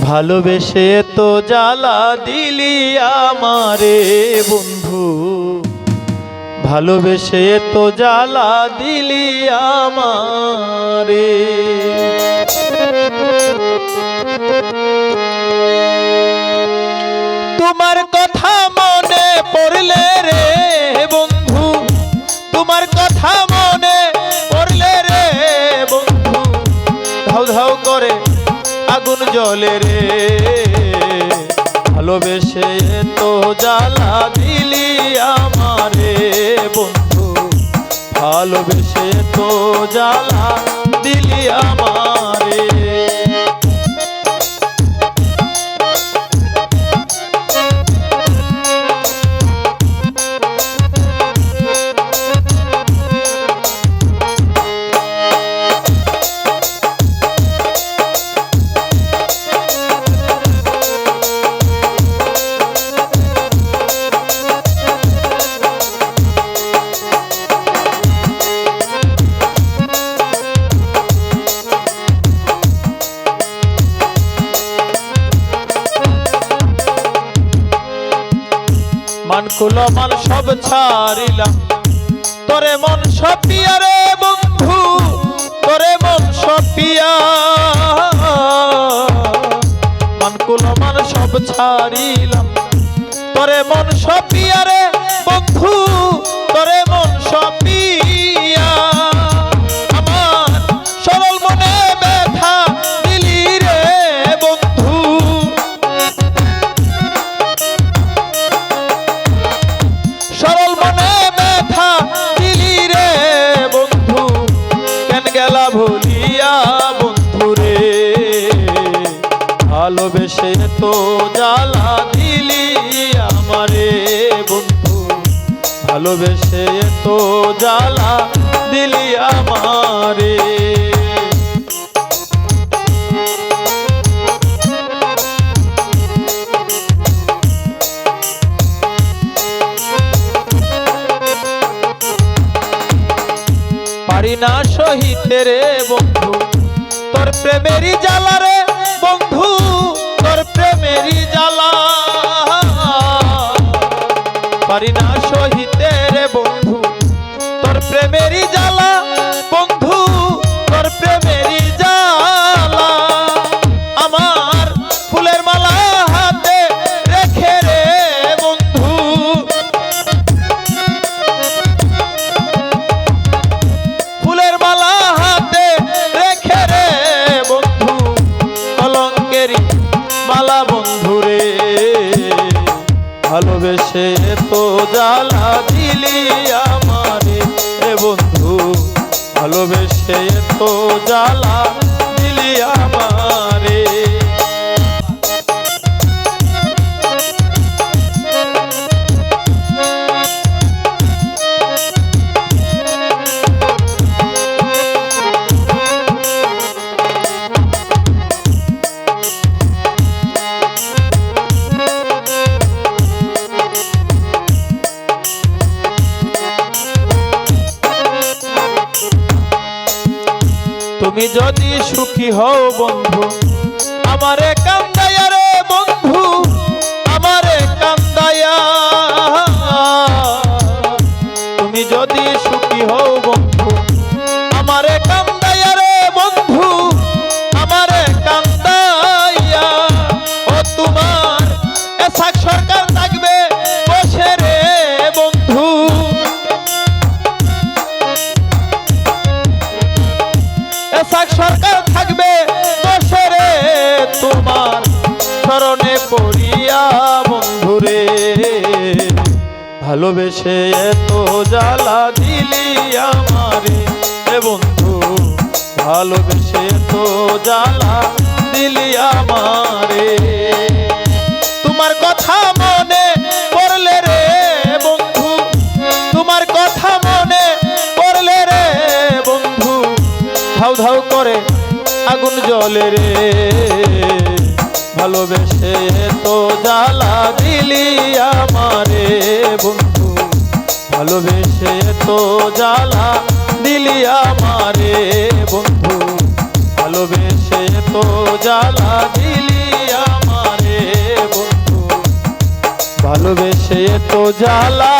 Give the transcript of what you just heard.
ভালোবেসে তো জ্বালা দিলি আমারে বন্ধু। ভালোবেসে তো জ্বালা দিলি আমারে। জ্বলে রে। ভালোবেসে তো জ্বালা দিলি আমারে বন্ধু। ভালোবেসে তো জ্বালা দিলি আমারে মানকুল মান সব ছাড়িলাম তোরে মন সপিয়া রে বন্ধু, তোরে মন সপিয়া। মানকুল মান সব ছাড়িলাম তোরে মন সপিয়া রে বন্ধু ভুলিয়া বন্ধুরে ভালোবেসে তো জ্বালা দিলি আমারে বন্ধু। ভালোবেসে তো জ্বালা দিলি আমারে। না সহিতে রে বন্ধু, তোর প্রেমেরই জ্বালা রে বন্ধু, তোর প্রেমেরই জ্বালা। পারি না সহিতে ভালোবেসে তো জ্বালা দিলি আমারে। এ বন্ধু ভালোবেসে তো জ্বালা তুমি যদি সুখী হও বন্ধু আমারে কান্দায়া ভালোবেসে এত জ্বালা দিলি আমারে। এ বন্ধু, ভালোবেসে এত জ্বালা দিলি আমারে। তোমার কথা মনে পড়লে রে বন্ধু, তোমার কথা মনে পড়লে রে বন্ধু। ধাউ ধাউ করে আগুন জ্বলে রে। ভালোবেসে তো জ্বালা দিলি আমারে ভালোবেসে তো জ্বালা দিলি আমারে, বন্ধু। ভালোবেসে তো জ্বালা দিলি আমারে, বন্ধু। ভালোবেসে তো জ্বালা